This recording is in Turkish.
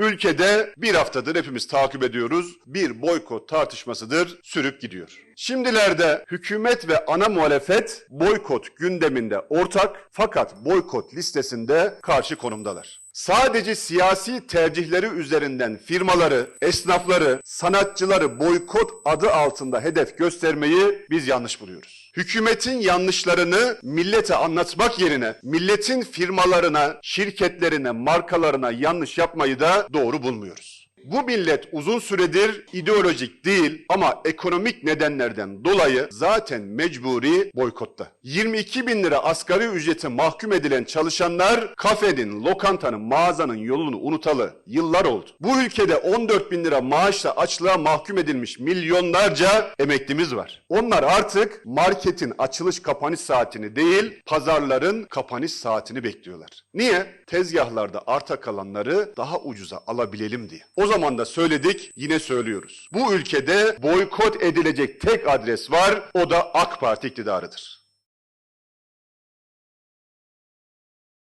Ülkede bir haftadır hepimiz takip ediyoruz. Bir boykot tartışmasıdır sürüp gidiyor. Şimdilerde hükümet ve ana muhalefet boykot gündeminde ortak fakat boykot listesinde karşı konumdalar. Sadece siyasi tercihleri üzerinden firmaları, esnafları, sanatçıları boykot adı altında hedef göstermeyi biz yanlış buluyoruz. Hükümetin yanlışlarını millete anlatmak yerine milletin firmalarına, şirketlerine, markalarına yanlış yapmayı da doğru bulmuyoruz. Bu millet uzun süredir ideolojik değil ama ekonomik nedenlerden dolayı zaten mecburi boykotta. 22 bin lira asgari ücrete mahkum edilen çalışanlar kafenin, lokantanın, mağazanın yolunu unutalı yıllar oldu. Bu ülkede 14 bin lira maaşla açlığa mahkum edilmiş milyonlarca emeklimiz var. Onlar artık marketin açılış kapanış saatini değil pazarların kapanış saatini bekliyorlar. Niye? Tezgahlarda arta kalanları daha ucuza alabilelim diye. O zaman da söyledik, yine söylüyoruz. Bu ülkede boykot edilecek tek adres var, o da AK Parti iktidarıdır.